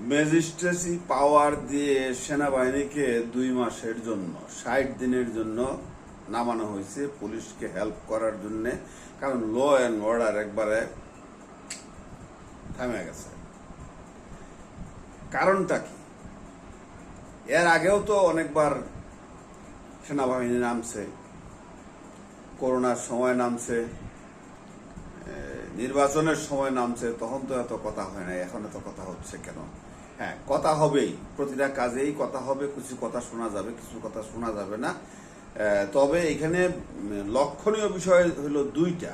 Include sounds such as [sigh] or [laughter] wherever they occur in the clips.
Magistracy পাওয়ার দিয়ে সেনাবাহিনীকে দুই মাসের জন্য, ষাট দিনের জন্য নামানো হয়েছে পুলিশকে হেল্প করার জন্য। কারণ ল অ্যান্ড অর্ডার একবারে থামে গেছে। কারণটা কি? এর আগেও তো অনেকবার সেনাবাহিনী নামছে, করোনার সময় নামছে নির্বাচনের সময় নামছে, তখন তো এত কথা হয় না এখন এত কথা হচ্ছে কেন? হ্যাঁ কথা হবেই, প্রতিটা কাজেই কথা হবে, কিছু কথা শোনা যাবে, কিছু কথা শোনা যাবে না। তবে এখানে লক্ষণীয় বিষয় হলো দুইটা,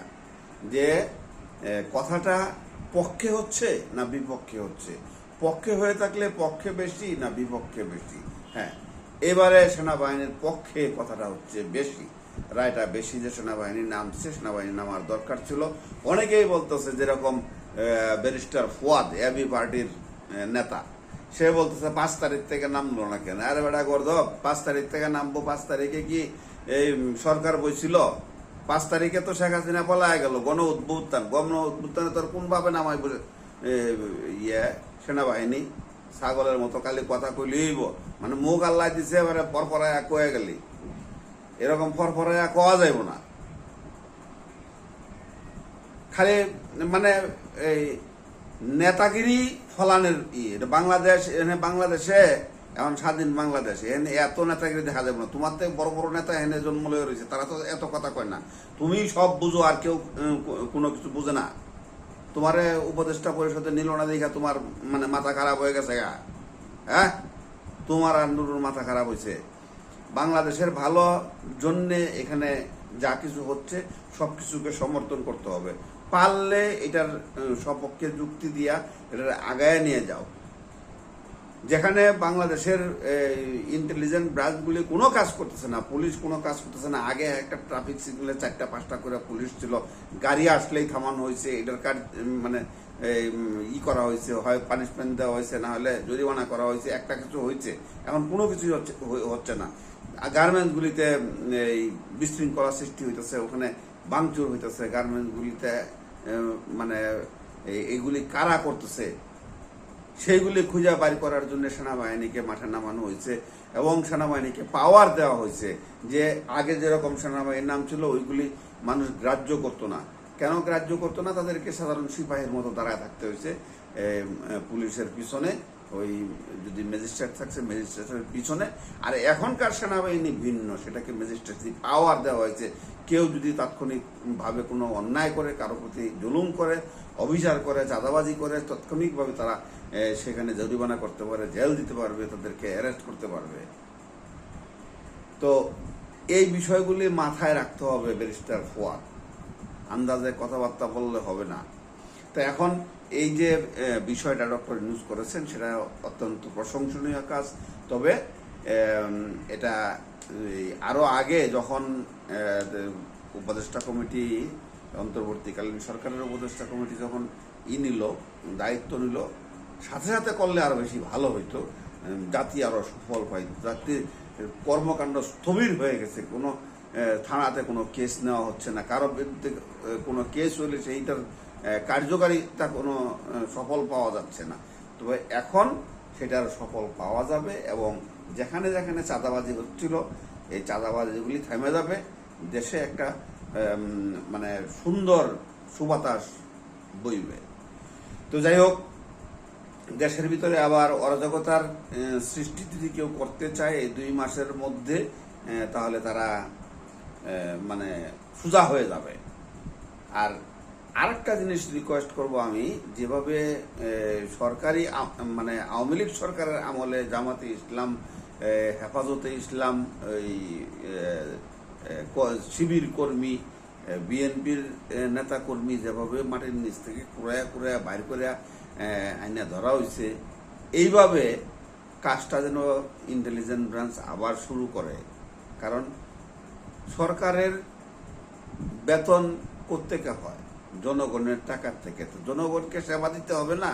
যে কথাটা পক্ষে হচ্ছে না বিপক্ষে হচ্ছে? পক্ষে হয়ে থাকলে পক্ষে বেশি না বিপক্ষে বেশি? হ্যাঁ এবারে সেনাবাহিনীর পক্ষে কথাটা হচ্ছে বেশি। রায়টা বেশি যে সেনাবাহিনী নামছে সেনাবাহিনী নামার দরকার ছিল। অনেকেই বলতেছে যেরকম ব্যারিস্টার ফুয়াদ এবি পার্টির নেতা। সে বলতেছে, পাঁচ তারিখ থেকে নামলো না কেন? আরে বেটা গর্ধব পাঁচ তারিখ থেকে নামবো, পাঁচ তারিখে কি এই সরকার বইছিল? পাঁচ তারিখে তো শেখ হাসিনা পলায় গেল। গণ উদ্ভুত্থান। গণ উদ্ভুত্থানে তোর কোন ভাবে নামাই বলে ইয়ে সেনাবাহিনী? ছাগলের মতো খালি কথা কইলিব মানে মুখ আল্লাহ দিছে, এবারে পরপরায় কয়ে গেলি। এরকম ফরফরাইয়া কোয়া যাইব না। খালি মানে এই নেতাগিরি ফলানের ই, এটা বাংলাদেশ এখানে বাংলাদেশে, এখন স্বাধীন বাংলাদেশ এখানে এত নেতাগিরি দেখা যাবে না। তোমার থেকে বড় বড় নেতা এখানে জন্ম লয়ে রয়েছে, তারা তো এত কথা কয় না। তুমি সব বুঝো, আর কেউ কোনো কিছু বুঝে না। তোমারে উপদেষ্টা পরিষদে নিল না দেখা তোমার মানে মাথা খারাপ হয়ে গেছে গা। হ্যাঁ? তোমার আর নুরুর মাথা খারাপ হয়েছে বাংলাদেশের ভালো জন্যে এখানে যা কিছু হচ্ছে সব কিছুকে সমর্থন করতে হবে। পারলে এটার সপক্ষে যুক্তি দিয়া এটার আগায় নিয়ে যাও। যেখানে বাংলাদেশের ইন্টেলিজেন্ট ব্রাঞ্চগুলি কোনো কাজ করতেছে না, পুলিশ কোনো কাজ করতেছে না। আগে একটা ট্রাফিক সিগন্যালে চারটা, পাঁচটা করে পুলিশ ছিল। গাড়ি আসলেই থামানো হয়েছে, এটার কাজ মানে ই করা হয়েছে, হয় পানিশমেন্ট দেওয়া হয়েছে, না হলে জরিমানা করা হয়েছে, একটা কিছু হয়েছে। এখন কোনো কিছুই হচ্ছে না। গার্মেন্টসগুলিতে এই বিশৃঙ্খলা সৃষ্টি হইতেছে, ওখানে ভাঙচুর হইতেছে। গার্মেন্টসগুলিতে মানে এইগুলি কারা করতেছে? সেইগুলি খুঁজে বাড়ি করার জন্য সেনাবাহিনীকে মাঠে নামানো হয়েছে এবং সেনাবাহিনীকে পাওয়ার দেওয়া হয়েছে যে আগে যেরকম সেনাবাহিনীর নাম ছিল, ওইগুলি মানুষ গ্রাহ্য করতো না। কেন গ্রাহ্য করতো না? তাদেরকে সাধারণ সিপাহীর মতো দাঁড়ায় থাকতে হয়েছে। পুলিশের পিছনে, ওই যদি ম্যাজিস্ট্রেট থাকছে ম্যাজিস্ট্রেটের পিছনে। আর এখনকার সেনাবাহিনী ভিন্ন, সেটাকে ম্যাজিস্ট্রেট পাওয়ার দেওয়া হয়েছে। কেউ যদি তাৎক্ষণিকভাবে কোনো অন্যায় করে, কারও প্রতি জুলুম করে অবিচার করে চাঁদাবাজি করে তাৎক্ষণিকভাবে তারা সেখানে জরিমানা করতে পারে জেল দিতে পারবে তাদেরকে অ্যারেস্ট করতে পারবে। তো এই বিষয়গুলি মাথায় রাখতে হবে ব্যারিস্টার ফুয়াদ। আন্দাজে কথাবার্তা বললে হবে না। তো এখন এই যে বিষয়টা ডক্টর নিউজ করেছেন সেটা অত্যন্ত প্রশংসনীয় কাজ। তবে এটা এই, আরও আগে যখন উপদেষ্টা কমিটি অন্তর্বর্তীকালীন সরকারের উপদেষ্টা কমিটি যখন ই নিল, দায়িত্ব নিল, সাথে সাথে করলে আরও বেশি ভালো হইতো। জাতি আরও সফল পাইত। জাতির কর্মকাণ্ড স্থবির হয়ে গেছে। কোনো থানাতে কোনো কেস নেওয়া হচ্ছে না। কারও বিরুদ্ধে কোনো কেস হলে সেইটার কার্যকারিতা কোনো সফল পাওয়া যাচ্ছে না। তবে এখন সেটার সফল পাওয়া যাবে এবং যেখানে যেখানে চাঁদাবাজি হচ্ছিল, এই চাঁদাবাজিগুলি থেমে যাবে। দেশে একটা মানে সুন্দর সুবাতাস বইবে। তো যাই হোক, দেশের ভিতরে আবার অরাজকতার সৃষ্টি যদি কেউ করতে চায় এই দুই মাসের মধ্যে তাহলে তারা মানে সোজা হয়ে যাবে। আর আরেকটা জিনিস রিকোয়েস্ট করব আমি, যেভাবে সরকারি মানে আওয়ামী লীগ সরকারের আমলে জামাতে ইসলাম হেফাজতে ইসলাম ক- শিবির কর্মী বিএনপির নেতা কর্মী যেভাবে মাটির নিচ থেকে কুড়ায়া কুড়ায়া বাইর করে আইনা ধরা হয়েছে এইভাবে কাজটা যেন ইন্টেলিজেন্ট ব্রাঞ্চ আবার শুরু করে। কারণ সরকারের বেতন কোত্থেকে হয়? জনগণের টাকার থেকে। তো জনগণকে সেবা দিতে হবে না?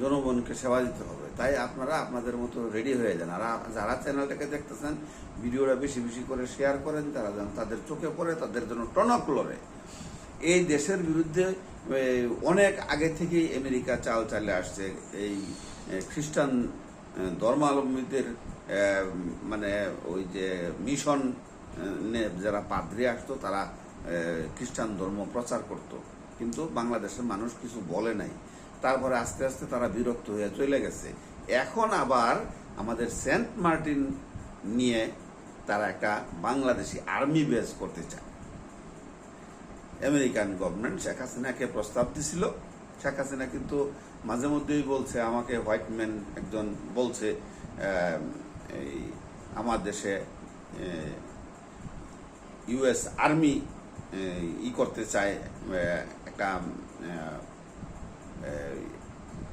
জনগণকে সেবা দিতে হবে। তাই আপনারা আপনাদের মতো রেডি হয়ে যান। আর যারা চ্যানেলটাকে দেখতেছেন, ভিডিওটা বেশি বেশি করে শেয়ার করেন, তারা যেন তাদের চোখে পড়ে, তাদের জন্য টনক লড়ে। এই দেশের বিরুদ্ধে অনেক আগে থেকেই আমেরিকা চাল চালে আসছে। এই খ্রিস্টান ধর্মাবলম্বীদের মানে ওই যে মিশন যারা পাদ্রি আসতো, তারা খ্রিস্টান ধর্ম প্রচার করত। কিন্তু বাংলাদেশের মানুষ কিছু বলে নাই। তারপরে আস্তে আস্তে তারা বিরক্ত হয়ে চলে গেছে। এখন আবার আমাদের সেন্ট মার্টিন নিয়ে তারা একটা বাংলাদেশি আর্মি বেস করতে চায়। আমেরিকান গভর্নমেন্ট শেখ হাসিনাকে প্রস্তাব দিছিল। শেখ হাসিনা কিন্তু মাঝে মধ্যেই বলছে, আমাকে হোয়াইট ম্যান একজন বলছে এই আমার দেশে ইউএস আর্মি ই করতে চায় একটা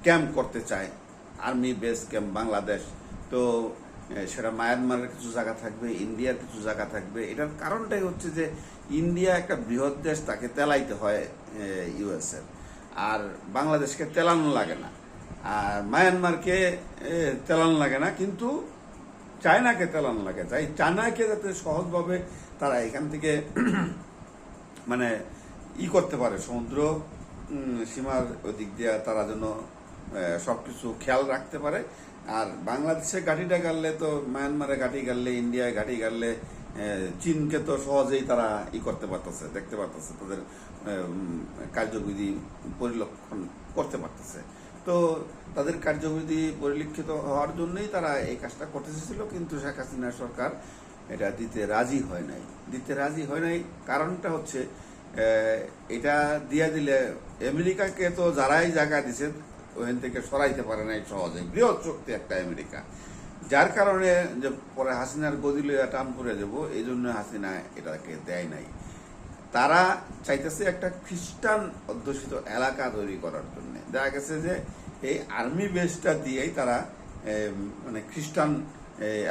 ক্যাম্প করতে চায়। আর্মি বেস ক্যাম্প বাংলাদেশ তো সেটা মায়ানমারের কিছু জায়গা থাকবে ইন্ডিয়ার কিছু জায়গা থাকবে। এটার কারণটাই হচ্ছে যে ইন্ডিয়া একটা বৃহৎ দেশ, তাকে তেলাইতে হয় ইউএস এর। আর বাংলাদেশকে তেলানো লাগে না। আর মায়ানমারকে তেলানো লাগে না। কিন্তু চায়নাকে তেলানো লাগে। তাই চায়নাকে যাতে সহজভাবে তারা এখান থেকে [clears throat] মানে ই করতে পারে, সমুদ্র সীমার ওদিক দিয়ে তারা যেন সব কিছু খেয়াল রাখতে পারে। আর বাংলাদেশে গাড়িটা গাড়লে তো, মায়ানমারে গাড়ি গাড়লে ইন্ডিয়ায় গাড়ি গাড়লে চীনকে তো সহজেই তারা ই করতে পারতেছে, দেখতে পারতেছে, তাদের কার্যবিধি পরিলক্ষণ করতে পারতেছে। তো তাদের কার্যবিধি পরিলক্ষিত হওয়ার জন্যই তারা এই কাজটা করতে চেয়েছিল, কিন্তু শেখ হাসিনা সরকার এটা দিতে রাজি হয় নাই। দিতে রাজি হয় নাই, কারণটা হচ্ছে এটা দিয়া দিলে আমেরিকাকে তো যারাই জায়গা দিছে, ওখান থেকে সরাইতে পারে নাই সহজে বৃহৎ শক্তি একটা আমেরিকা। যার কারণে যে পরে হাসিনার গদি লইয়া টান করে যাব, এই জন্য হাসিনা এটাকে দেয় নাই। তারা চাইতেছে একটা খ্রিস্টান অধ্যুষিত এলাকা তৈরি করার জন্য। দেখা গেছে যে এই আর্মি বেসটা দিয়েই তারা মানে খ্রিস্টান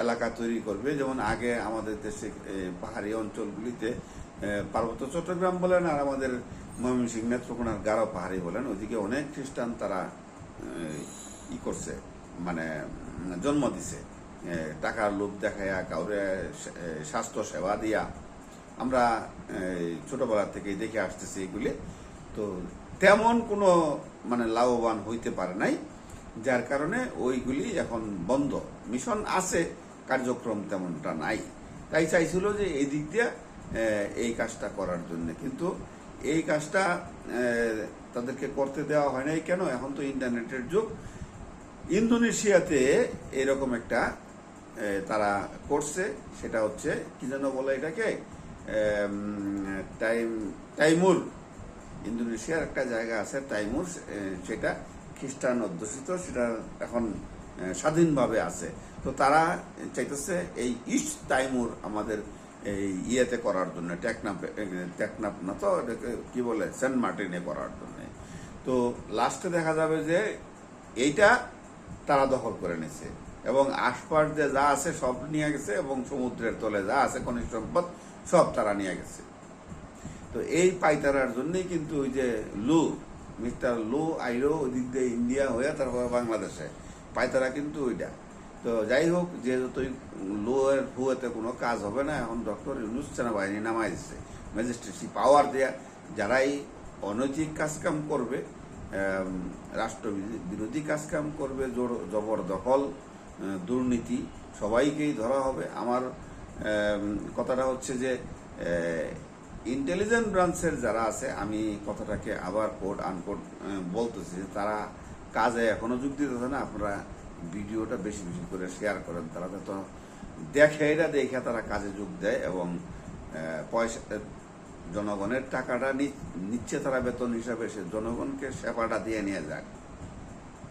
এলাকা তৈরি করবে। যেমন আগে আমাদের দেশে পাহাড়ি অঞ্চলগুলিতে পার্বত্য চট্টগ্রাম বলেন আর আমাদের ময়মনসিংহ নেত্রকোনার গারো পাহাড়ি বলেন ওইদিকে অনেক খ্রিস্টান তারা ই করছে মানে জন্ম দিছে। টাকার লোভ দেখাইয়া, কাউরে স্বাস্থ্য সেবা দিয়া। আমরা ছোটবেলা থেকেই দেখে আসতেছি এগুলি। তো তেমন কোনো মানে লাভবান হইতে পারে নাই, যার কারণে ওইগুলি এখন বন্ধ। মিশন আছে, কার্যক্রম তেমনটা নাই। তাই চাইছিল যে এই দিক দিয়ে এই কাজটা করার জন্য। কিন্তু এই কাজটা তাদেরকে করতে দেওয়া হয় নাই কেন? এখন তো ইন্টারনেটের যুগ। ইন্দোনেশিয়াতে এরকম একটা তারা করছে, সেটা হচ্ছে, কি যেন বলে এটাকে টাইম, টাইমুর। ইন্দোনেশিয়ার একটা জায়গা আছে, টাইমুর সেটা খ্রিস্টান অধ্যুষিত, সেটা এখন স্বাধীনভাবে আছে। তো তারা চাইতেছে, এই ইস্ট টাইমুর আমাদের এই ইয়েতে করার জন্য টেকনাপ টেকনাপ না তো এটাকে কি বলে, সেন্ট মার্টিনে করার জন্য। তো লাস্টে দেখা যাবে যে এইটা তারা দখল করে নিছে। এবং আশপাশ যে যা আছে সব নিয়ে গেছে এবং সমুদ্রের তলে যা আছে খনিজ সম্পদ সব তারা নিয়ে গেছে। তো এই পাইতারার জন্যই কিন্তু ওই যে লু, মিস্টার লু আইরো ওদিক দিয়ে ইন্ডিয়া হয়ে তারপর বাংলাদেশে। পাইতারা কিন্তু ওইটা। তো যাই হোক, যেহেতু লো এর হুয়েতে কোনো কাজ হবে না, এখন ডক্টর ইউনুস সেনাবাহিনী নামাই দিচ্ছে ম্যাজিস্ট্রেসি পাওয়ার দেয়া, যারাই অনৈতিক কাজকাম করবে রাষ্ট্র বিরোধী- কাজকাম করবে, জোর- জবরদখল দুর্নীতি, সবাইকেই ধরা হবে। আমার কথাটা হচ্ছে যে ইন্টেলিজেন্ট ব্রাঞ্চের যারা আছে, আমি কথাটাকে আবার কোড আনকোড বলতেছি যে তারা কাজে এখনও যোগ দিতেছে না। আপনারা ভিডিওটা বেশি বেশি করে শেয়ার করেন। তারা তো দেখে এটা দেখে তারা কাজে যোগ দেয় এবং পয়সা জনগণের টাকাটা নিচ্ছে তারা বেতন হিসাবে, সে জনগণকে সেবাটা দিয়ে নিয়ে যাক।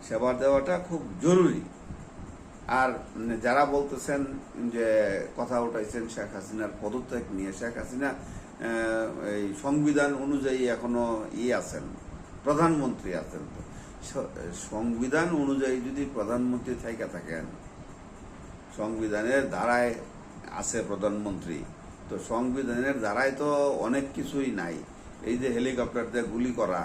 সেবা দেওয়াটা খুব জরুরি। আর যারা বলতেছেন যে, কথা উঠাইছেন শেখ হাসিনার পদত্যাগ নিয়ে, শেখ হাসিনা এই সংবিধান অনুযায়ী এখনও ই আছেন, প্রধানমন্ত্রী আছেন সংবিধান অনুযায়ী যদি প্রধানমন্ত্রী থাইকা থাকেন, সংবিধানের দ্বারায় আছে প্রধানমন্ত্রী, তো সংবিধানের ধারায় তো অনেক কিছুই নাই। এই যে হেলিকপ্টার দিয়ে গুলি করা,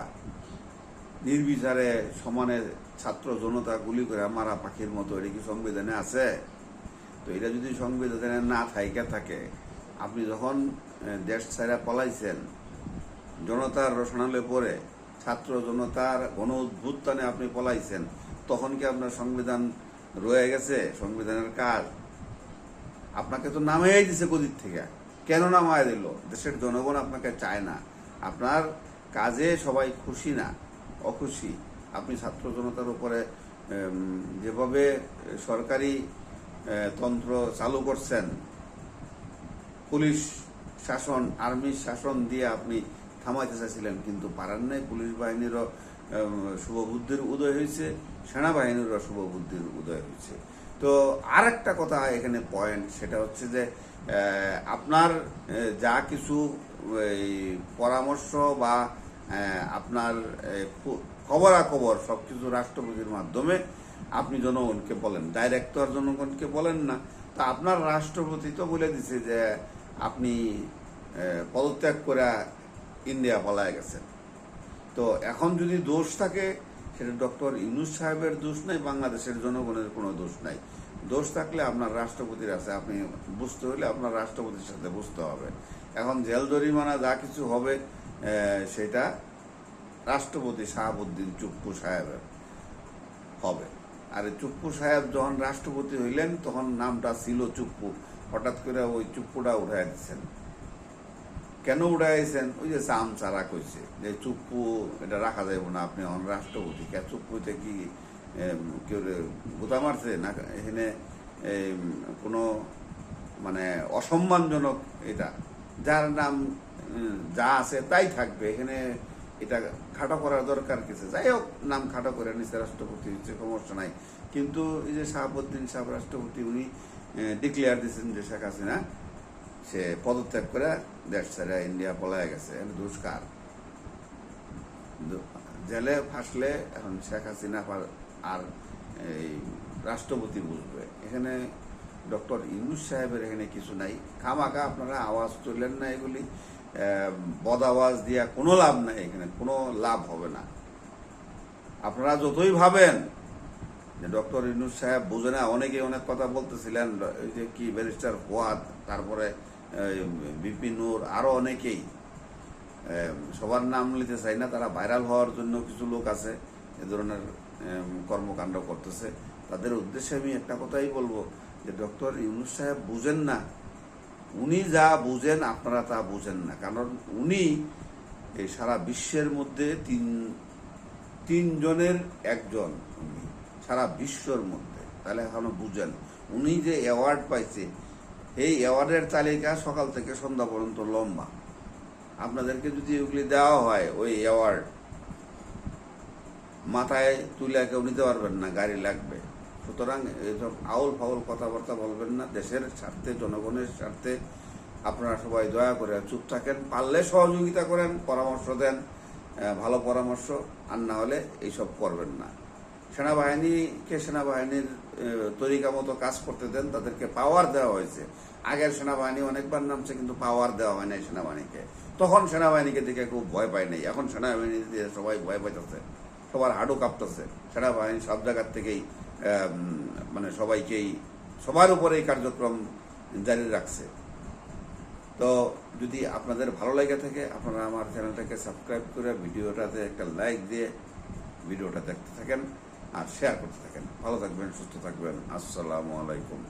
নির্বিচারে সমানে ছাত্র জনতা গুলি করে মারা পাখির মতো, এটা কি সংবিধানে আছে? তো এটা যদি সংবিধানে না থাইকা থাকে, আপনি যখন দেশ ছাড়া পলাইছেন, জনতার রসনালে পরে ছাত্র জনতার গণ উদ্ভুত্থানে আপনি পলাইছেন, তখন কি আপনার সংবিধান রয়ে গেছে? সংবিধানের কাজ? আপনাকে তো নামাই দিছে গদির থেকে। কেন নামায় দিল? দেশের জনগণ আপনাকে চায় না। আপনার কাজে সবাই খুশি না, অখুশি। আপনি ছাত্র জনতার উপরে যেভাবে সরকারি তন্ত্র চালু করছেন, পুলিশ শাসন আর্মির শাসন দিয়ে আপনি থামাইতে চাইছিলেন, কিন্তু পারেন নাই। পুলিশ বাহিনীরও শুভবুদ্ধির উদয় হয়েছে, সেনাবাহিনীরও শুভবুদ্ধির উদয় হয়েছে। তো আর একটা কথা এখানে পয়েন্ট সেটা হচ্ছে যে আপনার যা কিছু পরামর্শ বা আপনার খবরাখবর সব কিছু রাষ্ট্রপতির মাধ্যমে আপনি জনগণকে বলেন ডাইরেক্ট তো আর জনগণকে বলেন না। তা আপনার রাষ্ট্রপতি তো বলে দিছে যে, আপনি পদত্যাগ করে ইন্ডিয়া পলায় গেছেন তো এখন যদি দোষ থাকে, সেটা ডক্টর ইউনুস সাহেবের দোষ নাই, বাংলাদেশের জনগণের কোনো দোষ নাই। দোষ থাকলে আপনার রাষ্ট্রপতির আছে, আপনি বুঝতে হলে আপনার রাষ্ট্রপতির সাথে বুঝতে হবে। এখন জেল জরিমানা যা কিছু হবে সেটা রাষ্ট্রপতি শাহাবুদ্দিন চুপ্পু সাহেবের হবে। আর চুপ্পু সাহেব যখন রাষ্ট্রপতি হইলেন, তখন নামটা ছিল চুপ্পু। হঠাৎ করে ওই চুপ্পুটা উঠাই দিচ্ছেন। কেন উঠাইছেন ওই যে চাম চারা কইছে, যে চুপ্পু, এটা রাখা যাবে না আপনি এখন রাষ্ট্রপতি। কে চুপ্পুতে কি কেউ গুতা মারছে না এখানে কোনো মানে অসম্মানজনক এটা? যার নাম যা আছে তাই থাকবে। এখানে এটা খাটো করার দরকার কিছু যাই হোক, নাম খাটো করে নিচে রাষ্ট্রপতি হচ্ছে সমস্যা নাই। কিন্তু এই যে শাহাবুদ্দিন সাহেব রাষ্ট্রপতি, উনি ডিক্লেয়ার দিয়েছেন যে শেখ হাসিনা সে পদত্যাগ করে দেশ ছেড়ে ইন্ডিয়া পলায় গেছে। দুষ্কার। জেলে ফাঁসলে এখন শেখ হাসিনা আর এই রাষ্ট্রপতি বুঝবে। এখানে ডক্টর ইউনুস সাহেবের এখানে কিছু নাই। খামাখা আপনারা আওয়াজ তুললেন না এগুলি। বদ আওয়াজ দিয়া কোনো লাভ নাই এখানে। কোনো লাভ হবে না। আপনারা যতই ভাবেন যে ডক্টর ইউনুস সাহেব বুঝে না অনেকে অনেক কথা বলতেছিলেন। এই যে কি ব্যারিস্টার ফোয়াদ, তারপরে বিপি নূর, আরও অনেকেই সবার নাম নিতে চাই না, তারা ভাইরাল হওয়ার জন্য কিছু লোক আছে, এ ধরনের কর্মকাণ্ড করতেছে। তাদের উদ্দেশ্যে আমি একটা কথাই বলব যে, ডক্টর ইউনুস সাহেব বুঝেন না, উনি যা বুঝেন, আপনারা তা বুঝেন না। কারণ উনি এই সারা বিশ্বের মধ্যে তিন, তিনজনের একজন উনি, সারা বিশ্বর মধ্যে। তাহলে এখনও বুঝেন। উনি যে অ্যাওয়ার্ড পাইছে এই অ্যাওয়ার্ডের তালিকা সকাল থেকে সন্ধ্যা পর্যন্ত লম্বা। আপনাদেরকে যদি ওগুলি দেওয়া হয়, ওই অ্যাওয়ার্ড মাথায় তুলে কেউ নিতে পারবেন না, গাড়ি লাগবে। সুতরাং এইসব আউল ফাউল কথাবার্তা বলবেন না, দেশের স্বার্থে, জনগণের স্বার্থে আপনারা সবাই দয়া করে চুপ থাকেন, পারলে সহযোগিতা করেন, পরামর্শ দেন ভালো পরামর্শ, আর না হলে এইসব করবেন না। সেনাবাহিনীকে সেনাবাহিনীর তরিকা মতো কাজ করতে দেন, তাদেরকে পাওয়ার দেওয়া হয়েছে। আগের সেনাবাহিনী অনেকবার নামছে, কিন্তু পাওয়ার দেওয়া হয় নাই সেনাবাহিনীকে। তখন সেনাবাহিনীকে দেখে খুব ভয় পায় নাই। এখন সেনাবাহিনী দিয়ে সবাই ভয় পাইতেছে। সবার হাডু কাঁপতেছে। সেনাবাহিনী সব জায়গার থেকেই মানে সবাইকেই, সবার উপরে এই কার্যক্রম জারি রাখছে। তো যদি আপনাদের ভালো লেগে থাকে, আপনারা আমার চ্যানেলটাকে সাবস্ক্রাইব করে ভিডিওটাতে একটা লাইক দিয়ে ভিডিওটা দেখতে থাকেন। আর শেয়ার করতে থাকেন। ভালো থাকবেন সুস্থ থাকবেন। আসসালামু আলাইকুম।